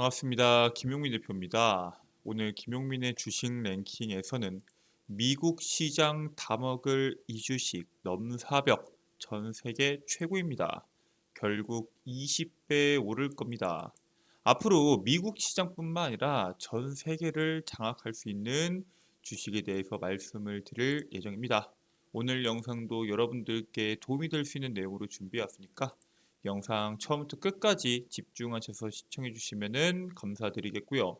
반갑습니다. 김용민 대표입니다. 오늘 김용민의 주식 랭킹에서는 미국 시장 다 먹을 이주식 넘사벽 전 세계 최고입니다. 결국 20배 오를 겁니다. 앞으로 미국 시장뿐만 아니라 전 세계를 장악할 수 있는 주식에 대해서 말씀을 드릴 예정입니다. 오늘 영상도 여러분들께 도움이 될 수 있는 내용으로 준비해왔으니까 영상 처음부터 끝까지 집중하셔서 시청해 주시면 감사드리겠고요.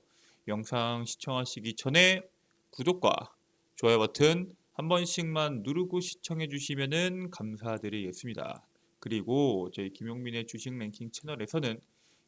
영상 시청하시기 전에 구독과 좋아요 버튼 한 번씩만 누르고 시청해 주시면 감사드리겠습니다. 그리고 저희 김용민의 주식 랭킹 채널에서는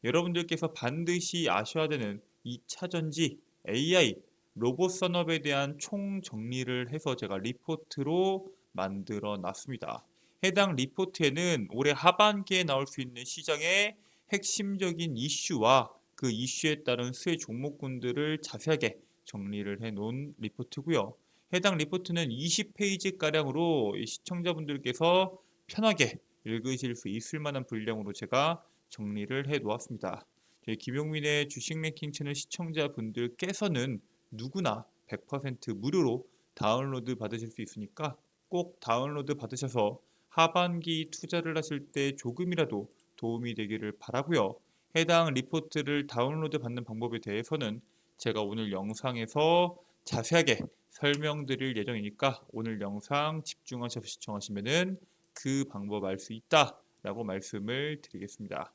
여러분들께서 반드시 아셔야 되는 2차 전지, AI, 로봇 산업에 대한 총 정리를 해서 제가 리포트로 만들어 놨습니다. 해당 리포트에는 올해 하반기에 나올 수 있는 시장의 핵심적인 이슈와 그 이슈에 따른 수혜 종목군들을 자세하게 정리를 해 놓은 리포트고요. 해당 리포트는 20페이지 가량으로 시청자분들께서 편하게 읽으실 수 있을 만한 분량으로 제가 정리를 해 놓았습니다. 김용민의 주식 랭킹 채널 시청자분들께서는 누구나 100% 무료로 다운로드 받으실 수 있으니까 꼭 다운로드 받으셔서 하반기 투자를 하실 때 조금이라도 도움이 되기를 바라고요. 해당 리포트를 다운로드 받는 방법에 대해서는 제가 오늘 영상에서 자세하게 설명드릴 예정이니까 오늘 영상 집중하셔서 시청하시면은 그 방법 알 수 있다라고 말씀을 드리겠습니다.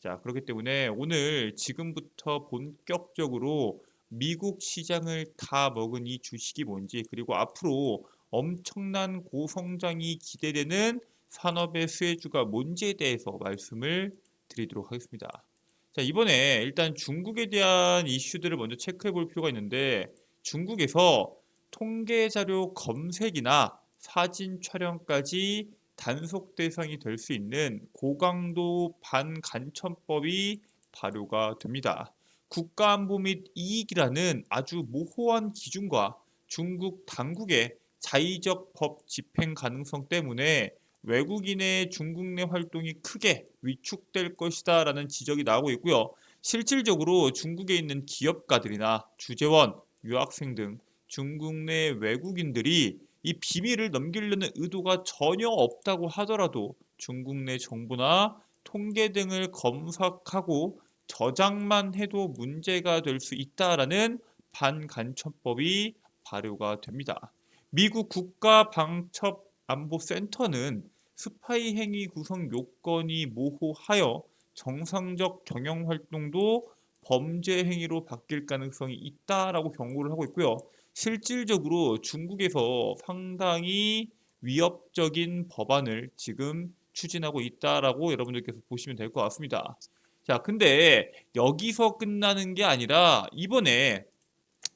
자, 그렇기 때문에 오늘 지금부터 본격적으로 미국 시장을 다 먹은 이 주식이 뭔지 그리고 앞으로 엄청난 고성장이 기대되는 산업의 수혜주가 뭔지에 대해서 말씀을 드리도록 하겠습니다. 자, 이번에 일단 중국에 대한 이슈들을 먼저 체크해 볼 필요가 있는데 중국에서 통계 자료 검색이나 사진 촬영까지 단속 대상이 될 수 있는 고강도 반간첩법이 발효가 됩니다. 국가안보 및 이익이라는 아주 모호한 기준과 중국 당국의 자의적 법 집행 가능성 때문에 외국인의 중국 내 활동이 크게 위축될 것이다 라는 지적이 나오고 있고요. 실질적으로 중국에 있는 기업가들이나 주재원, 유학생 등 중국 내 외국인들이 이 비밀을 넘기려는 의도가 전혀 없다고 하더라도 중국 내 정부나 통계 등을 검색하고 저장만 해도 문제가 될 수 있다라는 반간첩법이 발효가 됩니다. 미국 국가방첩안보센터는 스파이 행위 구성 요건이 모호하여 정상적 경영 활동도 범죄 행위로 바뀔 가능성이 있다라고 경고를 하고 있고요. 실질적으로 중국에서 상당히 위협적인 법안을 지금 추진하고 있다라고 여러분들께서 보시면 될 것 같습니다. 자, 근데 여기서 끝나는 게 아니라 이번에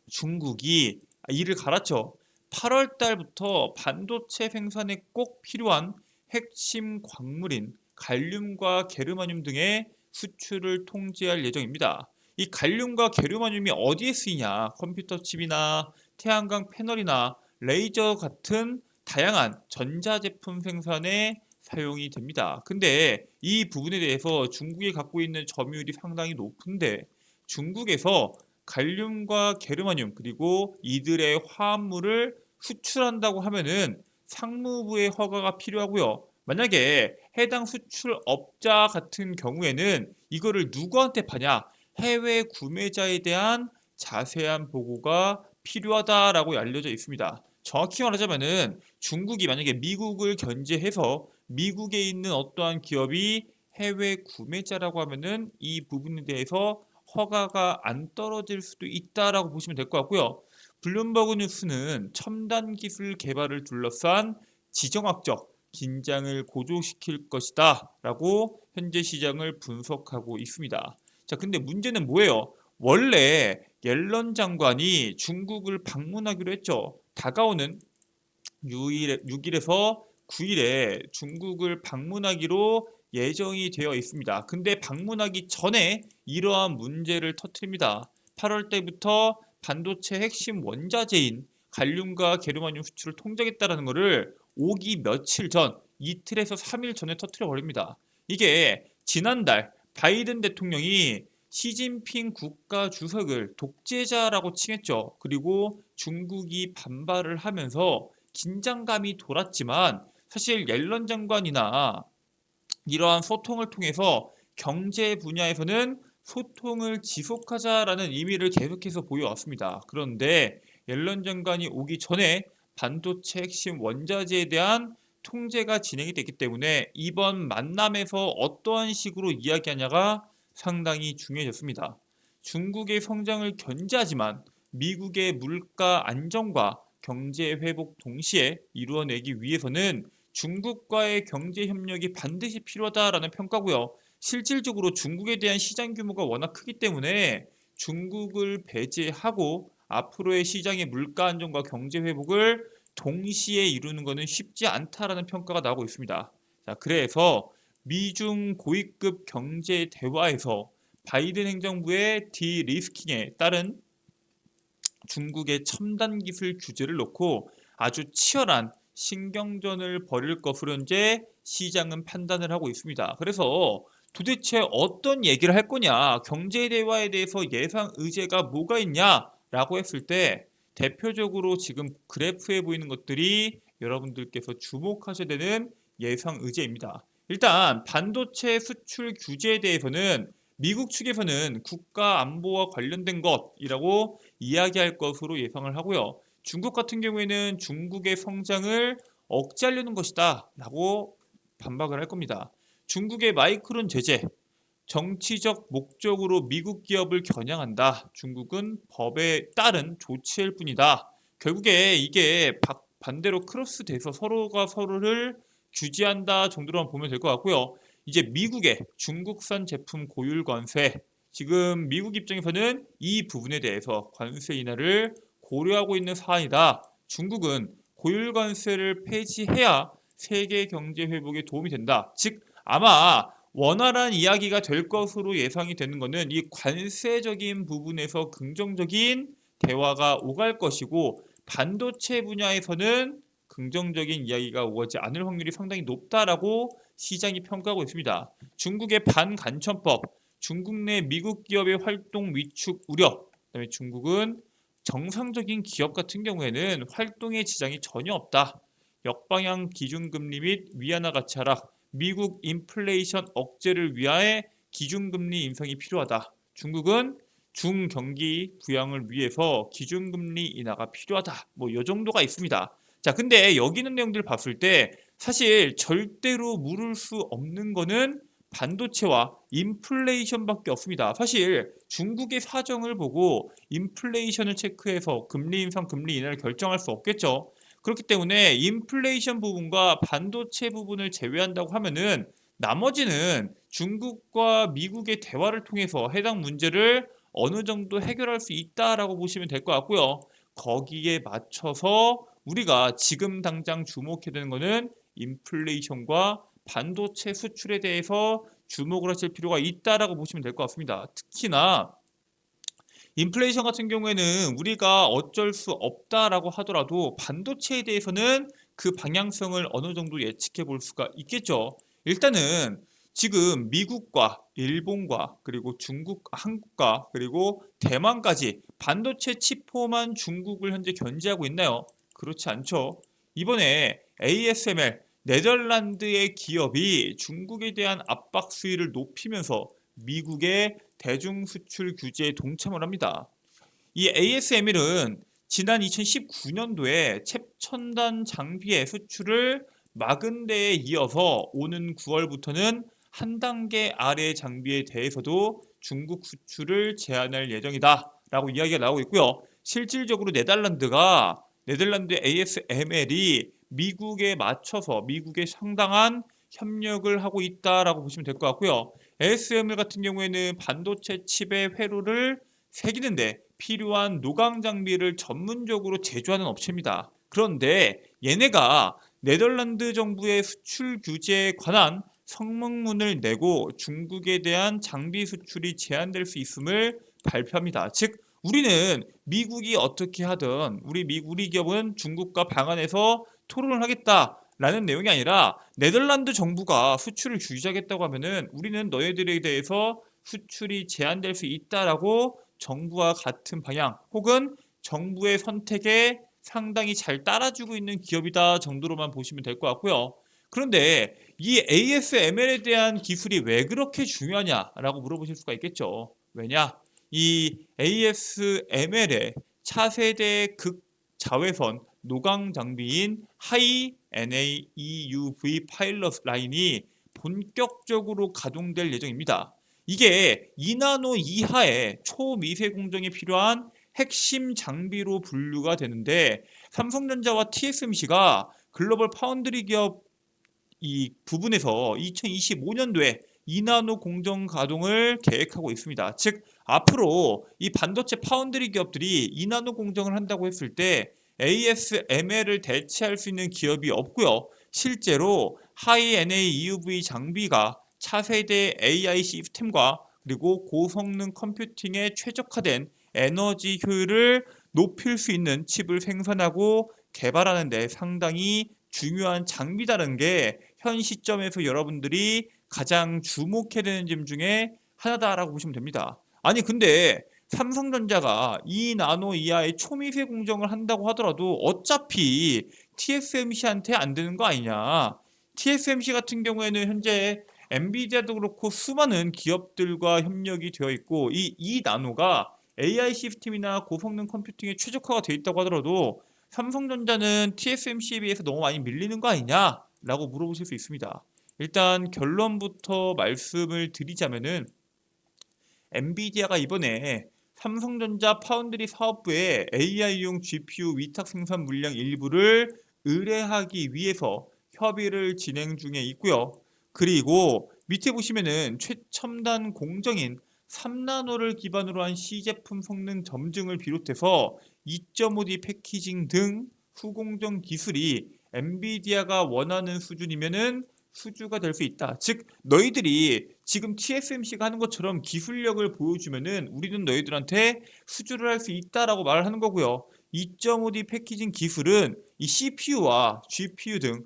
중국이 이를 갈았죠. 8월 달부터 반도체 생산에 꼭 필요한 핵심 광물인 갈륨과 게르마늄 등의 수출을 통제할 예정입니다. 이 갈륨과 게르마늄이 어디에 쓰이냐? 컴퓨터 칩이나 태양광 패널이나 레이저 같은 다양한 전자제품 생산에 사용이 됩니다. 근데 이 부분에 대해서 중국이 갖고 있는 점유율이 상당히 높은데 중국에서 갈륨과 게르마늄 그리고 이들의 화합물을 수출한다고 하면은 상무부의 허가가 필요하고요. 만약에 해당 수출업자 같은 경우에는 이거를 누구한테 파냐? 해외 구매자에 대한 자세한 보고가 필요하다라고 알려져 있습니다. 정확히 말하자면은 중국이 만약에 미국을 견제해서 미국에 있는 어떠한 기업이 해외 구매자라고 하면은 이 부분에 대해서 허가가 안 떨어질 수도 있다라고 보시면 될 것 같고요. 블룸버그 뉴스는 첨단 기술 개발을 둘러싼 지정학적 긴장을 고조시킬 것이다 라고 현재 시장을 분석하고 있습니다. 자, 근데 문제는 뭐예요? 원래 옐런 장관이 중국을 방문하기로 했죠. 다가오는 6일, 6일에서 9일에 중국을 방문하기로 예정이 되어 있습니다. 근데 방문하기 전에 이러한 문제를 터뜨립니다. 8월 때부터 반도체 핵심 원자재인 갈륨과 게르마늄 수출을 통제하겠다는 것을 오기 며칠 전, 이틀에서 3일 전에 터뜨려 버립니다. 이게 지난달 바이든 대통령이 시진핑 국가 주석을 독재자라고 칭했죠. 그리고 중국이 반발을 하면서 긴장감이 돌았지만 사실 옐런 장관이나 이러한 소통을 통해서 경제 분야에서는 소통을 지속하자라는 의미를 계속해서 보여왔습니다. 그런데 옐런 장관이 오기 전에 반도체 핵심 원자재에 대한 통제가 진행이 됐기 때문에 이번 만남에서 어떠한 식으로 이야기하냐가 상당히 중요해졌습니다. 중국의 성장을 견제하지만 미국의 물가 안정과 경제 회복 동시에 이루어내기 위해서는 중국과의 경제 협력이 반드시 필요하다라는 평가고요. 실질적으로 중국에 대한 시장 규모가 워낙 크기 때문에 중국을 배제하고 앞으로의 시장의 물가 안정과 경제 회복을 동시에 이루는 것은 쉽지 않다라는 평가가 나오고 있습니다. 자, 그래서 미중 고위급 경제 대화에서 바이든 행정부의 디리스킹에 따른 중국의 첨단 기술 규제를 놓고 아주 치열한 신경전을 벌일 것으로 현재 시장은 판단을 하고 있습니다. 그래서 도대체 어떤 얘기를 할 거냐, 경제 대화에 대해서 예상 의제가 뭐가 있냐라고 했을 때 대표적으로 지금 그래프에 보이는 것들이 여러분들께서 주목하셔야 되는 예상 의제입니다. 일단 반도체 수출 규제에 대해서는 미국 측에서는 국가 안보와 관련된 것이라고 이야기할 것으로 예상을 하고요. 중국 같은 경우에는 중국의 성장을 억제하려는 것이다 라고 반박을 할 겁니다. 중국의 마이크론 제재, 정치적 목적으로 미국 기업을 겨냥한다. 중국은 법에 따른 조치일 뿐이다. 결국에 이게 반대로 크로스 돼서 서로가 서로를 규제한다 정도로만 보면 될 것 같고요. 이제 미국의 중국산 제품 고율 관세 지금 미국 입장에서는 이 부분에 대해서 관세 인하를 고려하고 있는 사안이다. 중국은 고율 관세를 폐지해야 세계 경제 회복에 도움이 된다. 즉 아마 원활한 이야기가 될 것으로 예상이 되는 것은 이 관세적인 부분에서 긍정적인 대화가 오갈 것이고 반도체 분야에서는 긍정적인 이야기가 오가지 않을 확률이 상당히 높다라고 시장이 평가하고 있습니다. 중국의 반간첩법, 중국 내 미국 기업의 활동 위축 우려, 그다음에 중국은 정상적인 기업 같은 경우에는 활동에 지장이 전혀 없다. 역방향 기준금리 및 위안화 가치 하락, 미국 인플레이션 억제를 위하여 기준금리 인상이 필요하다. 중국은 중경기 부양을 위해서 기준금리 인하가 필요하다. 뭐 이 정도가 있습니다. 자, 근데 여기 있는 내용들을 봤을 때 사실 절대로 물을 수 없는 거는 반도체와 인플레이션밖에 없습니다. 사실 중국의 사정을 보고 인플레이션을 체크해서 금리 인상, 금리 인하를 결정할 수 없겠죠. 그렇기 때문에 인플레이션 부분과 반도체 부분을 제외한다고 하면은 나머지는 중국과 미국의 대화를 통해서 해당 문제를 어느 정도 해결할 수 있다라고 보시면 될 것 같고요. 거기에 맞춰서 우리가 지금 당장 주목해야 되는 것은 인플레이션과 반도체 수출에 대해서 주목을 하실 필요가 있다라고 보시면 될 것 같습니다. 특히나 인플레이션 같은 경우에는 우리가 어쩔 수 없다라고 하더라도 반도체에 대해서는 그 방향성을 어느 정도 예측해 볼 수가 있겠죠. 일단은 지금 미국과 일본과 그리고 중국, 한국과 그리고 대만까지 반도체 치포만 중국을 현재 견제하고 있나요? 그렇지 않죠. 이번에 ASML 네덜란드의 기업이 중국에 대한 압박 수위를 높이면서 미국의 대중 수출 규제에 동참을 합니다. 이 ASML은 지난 2019년도에 챕천단 장비의 수출을 막은 데에 이어서 오는 9월부터는 한 단계 아래 장비에 대해서도 중국 수출을 제한할 예정이다 라고 이야기가 나오고 있고요. 실질적으로 네덜란드가 네덜란드 ASML이 미국에 맞춰서 미국에 상당한 협력을 하고 있다라고 보시면 될 것 같고요. ASML 같은 경우에는 반도체 칩의 회로를 새기는데 필요한 노광 장비를 전문적으로 제조하는 업체입니다. 그런데 얘네가 네덜란드 정부의 수출 규제에 관한 성명문을 내고 중국에 대한 장비 수출이 제한될 수 있음을 발표합니다. 즉 우리는 미국이 어떻게 하든 우리 미 우리 기업은 중국과 방안에서 토론을 하겠다 라는 내용이 아니라 네덜란드 정부가 수출을 규제하겠다고 하면은 우리는 너희들에 대해서 수출이 제한될 수 있다라고 정부와 같은 방향 혹은 정부의 선택에 상당히 잘 따라주고 있는 기업이다 정도로만 보시면 될 것 같고요. 그런데 이 ASML에 대한 기술이 왜 그렇게 중요하냐라고 물어보실 수가 있겠죠. 왜냐? 이 ASML의 차세대 극자외선 노광 장비인 하이 NAEUV 파일럿 라인이 본격적으로 가동될 예정입니다. 이게 2나노 이하의 초미세 공정에 필요한 핵심 장비로 분류가 되는데 삼성전자와 TSMC가 글로벌 파운드리 기업 이 부분에서 2025년도에 2나노 공정 가동을 계획하고 있습니다. 즉 앞으로 이 반도체 파운드리 기업들이 2나노 공정을 한다고 했을 때 ASML을 대체할 수 있는 기업이 없고요. 실제로 하이 NA EUV 장비가 차세대 AI 시스템과 그리고 고성능 컴퓨팅에 최적화된 에너지 효율을 높일 수 있는 칩을 생산하고 개발하는 데 상당히 중요한 장비다는 게 현 시점에서 여러분들이 가장 주목해야 되는 점 중에 하나다라고 보시면 됩니다. 아니 근데 삼성전자가 2나노 이하의 초미세 공정을 한다고 하더라도 어차피 TSMC한테 안 되는 거 아니냐. TSMC 같은 경우에는 현재 엔비디아도 그렇고 수많은 기업들과 협력이 되어 있고 이 2나노가 AI 시스템이나 고성능 컴퓨팅에 최적화가 되어 있다고 하더라도 삼성전자는 TSMC에 비해서 너무 많이 밀리는 거 아니냐라고 물어보실 수 있습니다. 일단 결론부터 말씀을 드리자면은 엔비디아가 이번에 삼성전자 파운드리 사업부에 AI용 GPU 위탁 생산 물량 일부를 의뢰하기 위해서 협의를 진행 중에 있고요. 그리고 밑에 보시면은 최첨단 공정인 3나노를 기반으로 한 C제품 성능 점증을 비롯해서 2.5D 패키징 등 후공정 기술이 엔비디아가 원하는 수준이면은 수주가 될 수 있다. 즉 너희들이 지금 TSMC가 하는 것처럼 기술력을 보여주면은 우리는 너희들한테 수주를 할 수 있다라고 말을 하는 거고요. 2.5D 패키징 기술은 이 CPU와 GPU 등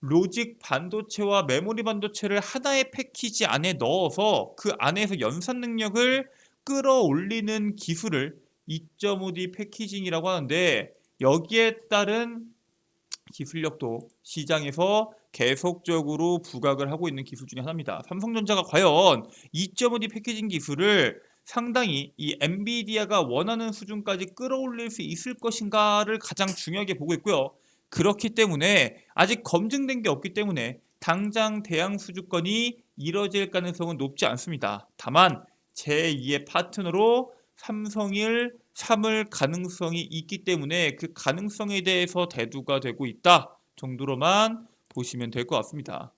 로직 반도체와 메모리 반도체를 하나의 패키지 안에 넣어서 그 안에서 연산 능력을 끌어올리는 기술을 2.5D 패키징이라고 하는데 여기에 따른 기술력도 시장에서 계속적으로 부각을 하고 있는 기술 중에 하나입니다. 삼성전자가 과연 2.5D 패키징 기술을 상당히 이 엔비디아가 원하는 수준까지 끌어올릴 수 있을 것인가를 가장 중요하게 보고 있고요. 그렇기 때문에 아직 검증된 게 없기 때문에 당장 대양 수주권이 이뤄질 가능성은 높지 않습니다. 다만 제2의 파트너로 삼성을 삼을 가능성이 있기 때문에 그 가능성에 대해서 대두가 되고 있다 정도로만 보시면 될 것 같습니다.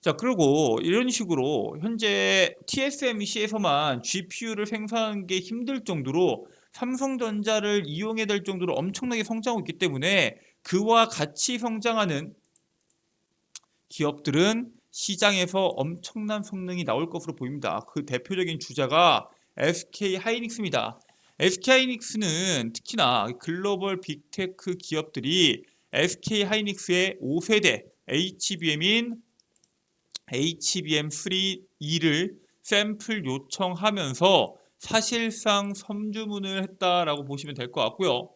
자, 그리고 이런 식으로 현재 TSMC에서만 GPU를 생산하는 게 힘들 정도로 삼성전자를 이용해야 될 정도로 엄청나게 성장하고 있기 때문에 그와 같이 성장하는 기업들은 시장에서 엄청난 성능이 나올 것으로 보입니다. 그 대표적인 주자가 SK 하이닉스입니다. SK 하이닉스는 특히나 글로벌 빅테크 기업들이 SK 하이닉스의 5세대 HBM인 HBM3E를 샘플 요청하면서 사실상 섬주문을 했다라고 보시면 될 것 같고요.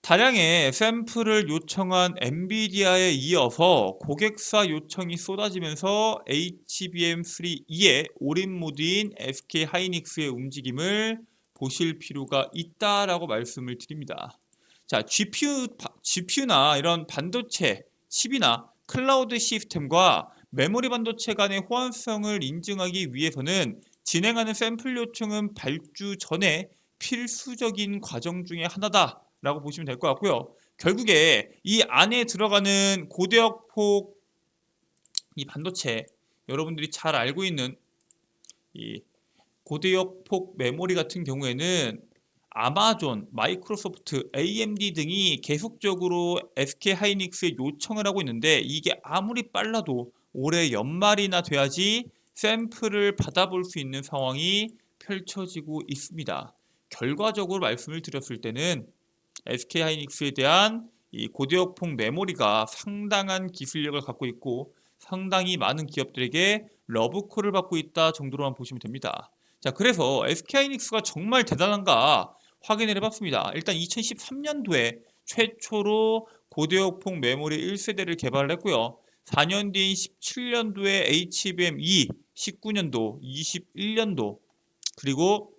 다량의 샘플을 요청한 엔비디아에 이어서 고객사 요청이 쏟아지면서 HBM3E의 올인 모드인 SK 하이닉스의 움직임을 보실 필요가 있다라고 말씀을 드립니다. 자, GPU, GPU나 이런 반도체, 칩이나 클라우드 시스템과 메모리 반도체 간의 호환성을 인증하기 위해서는 진행하는 샘플 요청은 발주 전에 필수적인 과정 중에 하나다라고 보시면 될 것 같고요. 결국에 이 안에 들어가는 고대역폭 이 반도체 여러분들이 잘 알고 있는 이 고대역 폭 메모리 같은 경우에는 아마존, 마이크로소프트, AMD 등이 계속적으로 SK 하이닉스에 요청을 하고 있는데 이게 아무리 빨라도 올해 연말이나 돼야지 샘플을 받아볼 수 있는 상황이 펼쳐지고 있습니다. 결과적으로 말씀을 드렸을 때는 SK 하이닉스에 대한 이 고대역폭 메모리가 상당한 기술력을 갖고 있고 상당히 많은 기업들에게 러브콜을 받고 있다 정도로만 보시면 됩니다. 자, 그래서 SK하이닉스가 정말 대단한가 확인을 해봤습니다. 일단 2013년도에 최초로 고대역폭 메모리 1세대를 개발을 했고요. 4년 뒤인 17년도에 HBM2, 19년도, 21년도, 그리고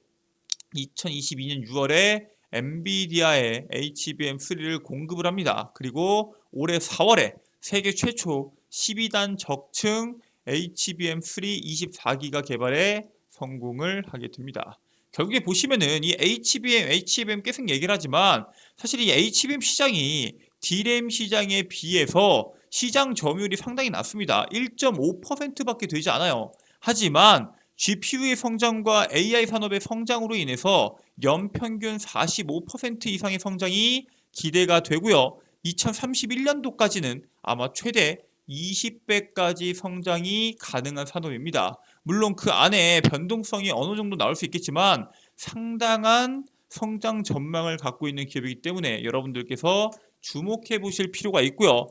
2022년 6월에 엔비디아의 HBM3를 공급을 합니다. 그리고 올해 4월에 세계 최초 12단 적층 HBM3 24기가 개발에 성공을 하게 됩니다. 결국에 보시면은 이 HBM, HBM 계속 얘기를 하지만 사실 이 HBM 시장이 D램 시장에 비해서 시장 점유율이 상당히 낮습니다. 1.5%밖에 되지 않아요. 하지만 GPU의 성장과 AI 산업의 성장으로 인해서 연평균 45% 이상의 성장이 기대가 되고요. 2031년도까지는 아마 최대 20배까지 성장이 가능한 산업입니다. 물론 그 안에 변동성이 어느 정도 나올 수 있겠지만 상당한 성장 전망을 갖고 있는 기업이기 때문에 여러분들께서 주목해 보실 필요가 있고요.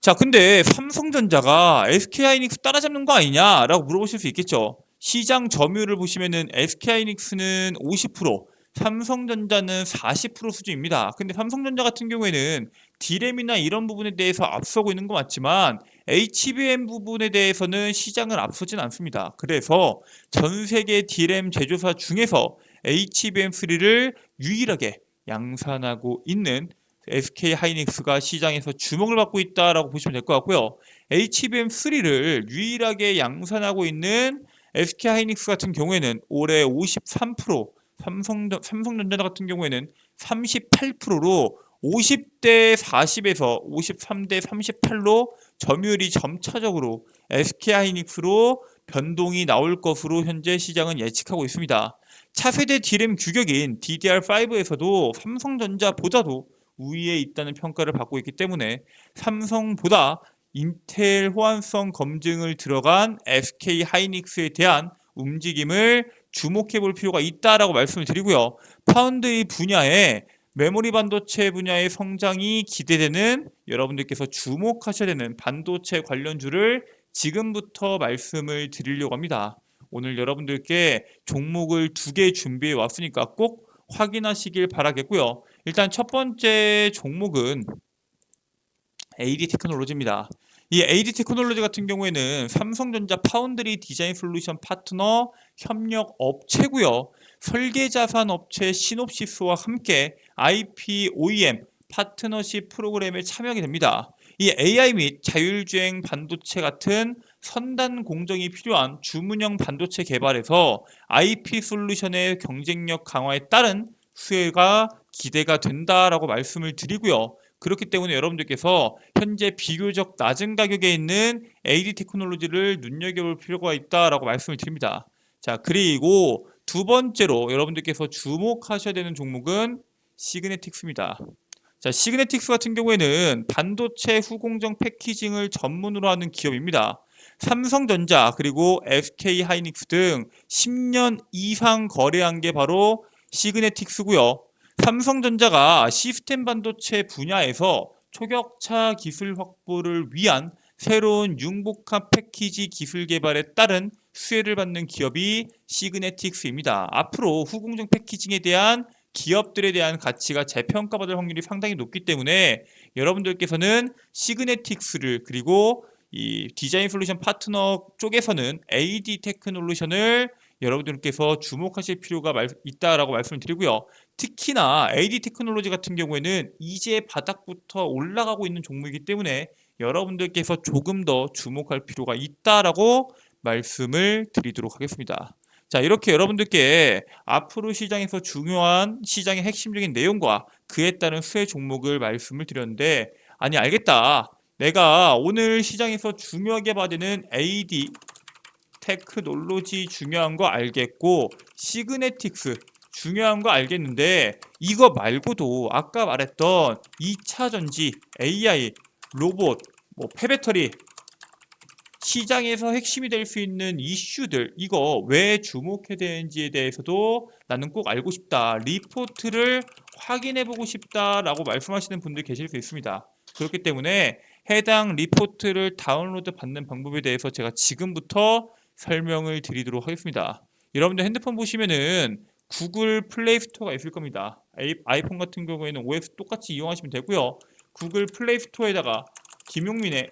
자, 근데 삼성전자가 SK하이닉스 따라잡는 거 아니냐라고 물어보실 수 있겠죠. 시장 점유율을 보시면은 SK하이닉스는 50%, 삼성전자는 40% 수준입니다. 근데 삼성전자 같은 경우에는 D램이나 이런 부분에 대해서 앞서고 있는 건 맞지만 HBM 부분에 대해서는 시장을 앞서진 않습니다. 그래서 전 세계 D램 제조사 중에서 HBM3를 유일하게 양산하고 있는 SK 하이닉스가 시장에서 주목을 받고 있다라고 보시면 될 것 같고요. HBM3를 유일하게 양산하고 있는 SK 하이닉스 같은 경우에는 올해 53%, 삼성 삼성전자 같은 경우에는 38%로 50대 40에서 53대 38로 점유율이 점차적으로 SK 하이닉스로 변동이 나올 것으로 현재 시장은 예측하고 있습니다. 차세대 D램 규격인 DDR5에서도 삼성전자보다도 우위에 있다는 평가를 받고 있기 때문에 삼성보다 인텔 호환성 검증을 들어간 SK 하이닉스에 대한 움직임을 주목해 볼 필요가 있다라고 말씀을 드리고요. 파운드의 분야에 메모리 반도체 분야의 성장이 기대되는 여러분들께서 주목하셔야 되는 반도체 관련주를 지금부터 말씀을 드리려고 합니다. 오늘 여러분들께 종목을 두 개 준비해 왔으니까 꼭 확인하시길 바라겠고요. 일단 첫 번째 종목은 AD 테크놀로지입니다. 이 AD 테크놀로지 같은 경우에는 삼성전자 파운드리 디자인 솔루션 파트너 협력 업체고요. 설계 자산 업체 시놉시스와 함께 IP OEM 파트너십 프로그램에 참여하게 됩니다. 이 AI 및 자율주행 반도체 같은 선단 공정이 필요한 주문형 반도체 개발에서 IP 솔루션의 경쟁력 강화에 따른 수혜가 기대가 된다라고 말씀을 드리고요. 그렇기 때문에 여러분들께서 현재 비교적 낮은 가격에 있는 AD 테크놀로지를 눈여겨볼 필요가 있다라고 말씀을 드립니다. 자, 그리고 두 번째로 여러분들께서 주목하셔야 되는 종목은 시그네틱스입니다. 자, 시그네틱스 같은 경우에는 반도체 후공정 패키징을 전문으로 하는 기업입니다. 삼성전자 그리고 SK 하이닉스 등 10년 이상 거래한 게 바로 시그네틱스고요. 삼성전자가 시스템 반도체 분야에서 초격차 기술 확보를 위한 새로운 융복합 패키지 기술 개발에 따른 수혜를 받는 기업이 시그네틱스입니다. 앞으로 후공정 패키징에 대한 기업들에 대한 가치가 재평가받을 확률이 상당히 높기 때문에 여러분들께서는 시그네틱스를 그리고 이 디자인 솔루션 파트너 쪽에서는 AD 테크놀로션을 여러분들께서 주목하실 필요가 있다라고 말씀을 드리고요. 특히나 AD 테크놀로지 같은 경우에는 이제 바닥부터 올라가고 있는 종목이기 때문에 여러분들께서 조금 더 주목할 필요가 있다라고 말씀을 드리도록 하겠습니다. 자, 이렇게 여러분들께 앞으로 시장에서 중요한 시장의 핵심적인 내용과 그에 따른 수혜 종목을 말씀을 드렸는데 아니 알겠다. 내가 오늘 시장에서 중요하게 받는 AD 테크놀로지 중요한 거 알겠고 시그네틱스 중요한 거 알겠는데 이거 말고도 아까 말했던 2차 전지, AI, 로봇, 뭐 폐배터리 시장에서 핵심이 될 수 있는 이슈들 이거 왜 주목해야 되는지에 대해서도 나는 꼭 알고 싶다. 리포트를 확인해 보고 싶다라고 말씀하시는 분들 계실 수 있습니다. 그렇기 때문에 해당 리포트를 다운로드 받는 방법에 대해서 제가 지금부터 설명을 드리도록 하겠습니다. 여러분들 핸드폰 보시면은 구글 플레이 스토어가 있을 겁니다. 아이- 아이폰 같은 경우에는 OS 똑같이 이용하시면 되고요. 구글 플레이 스토어에다가 김용민의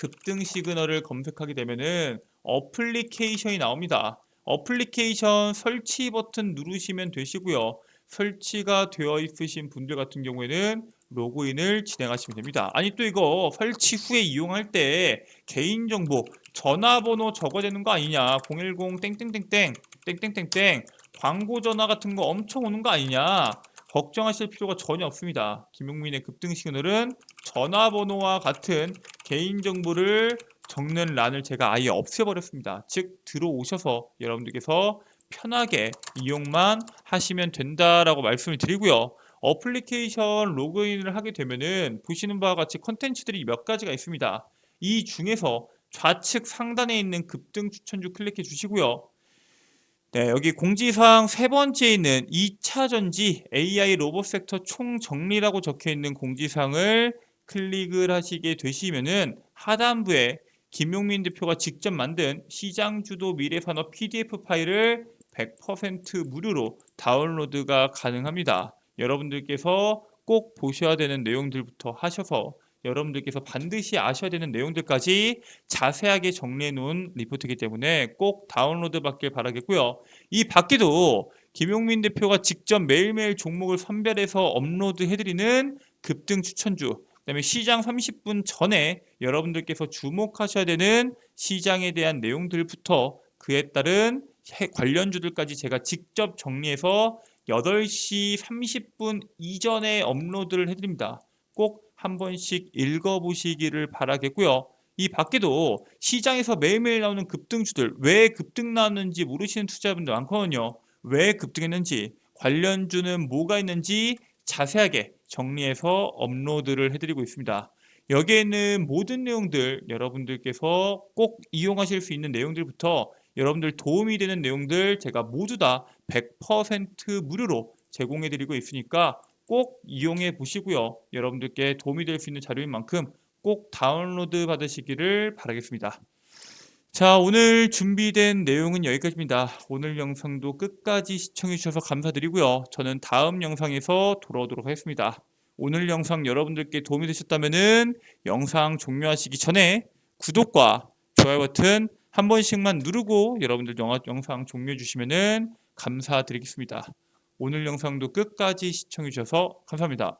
급등 시그널을 검색하게 되면은 어플리케이션이 나옵니다. 어플리케이션 설치 버튼 누르시면 되시고요. 설치가 되어 있으신 분들 같은 경우에는 로그인을 진행하시면 됩니다. 아니 또 이거 설치 후에 이용할 때 개인정보 전화번호 적어야 되는 거 아니냐 010 땡땡땡땡 땡땡땡땡 광고 전화 같은 거 엄청 오는 거 아니냐 걱정하실 필요가 전혀 없습니다. 김용민의 급등 시그널은 전화번호와 같은 개인정보를 적는 란을 제가 아예 없애버렸습니다. 즉 들어오셔서 여러분들께서 편하게 이용만 하시면 된다라고 말씀을 드리고요. 어플리케이션 로그인을 하게 되면은 보시는 바와 같이 컨텐츠들이 몇 가지가 있습니다. 이 중에서 좌측 상단에 있는 급등 추천주 클릭해 주시고요. 네, 여기 공지사항 세 번째에 있는 2차 전지 AI 로봇 섹터 총정리라고 적혀 있는 공지사항을 클릭을 하시게 되시면은 하단부에 김용민 대표가 직접 만든 시장 주도 미래 산업 PDF 파일을 100% 무료로 다운로드가 가능합니다. 여러분들께서 꼭 보셔야 되는 내용들부터 하셔서 여러분들께서 반드시 아셔야 되는 내용들까지 자세하게 정리해 놓은 리포트이기 때문에 꼭 다운로드 받길 바라겠고요. 이 밖에도 김용민 대표가 직접 매일매일 종목을 선별해서 업로드 해드리는 급등 추천주 그다음에 시장 30분 전에 여러분들께서 주목하셔야 되는 시장에 대한 내용들부터 그에 따른 해- 관련주들까지 제가 직접 정리해서 8시 30분 이전에 업로드를 해드립니다. 꼭 한 번씩 읽어보시기를 바라겠고요. 이 밖에도 시장에서 매일매일 나오는 급등주들 왜 급등 나왔는지 모르시는 투자분들 많거든요. 왜 급등했는지 관련주는 뭐가 있는지 자세하게 정리해서 업로드를 해드리고 있습니다. 여기에 있는 모든 내용들 여러분들께서 꼭 이용하실 수 있는 내용들부터 여러분들 도움이 되는 내용들 제가 모두 다 100% 무료로 제공해 드리고 있으니까 꼭 이용해 보시고요. 여러분들께 도움이 될 수 있는 자료인 만큼 꼭 다운로드 받으시기를 바라겠습니다. 자, 오늘 준비된 내용은 여기까지입니다. 오늘 영상도 끝까지 시청해 주셔서 감사드리고요. 저는 다음 영상에서 돌아오도록 하겠습니다. 오늘 영상 여러분들께 도움이 되셨다면 영상 종료하시기 전에 구독과 좋아요 버튼 한 번씩만 누르고 여러분들 영상 종료해 주시면 감사드리겠습니다. 오늘 영상도 끝까지 시청해 주셔서 감사합니다.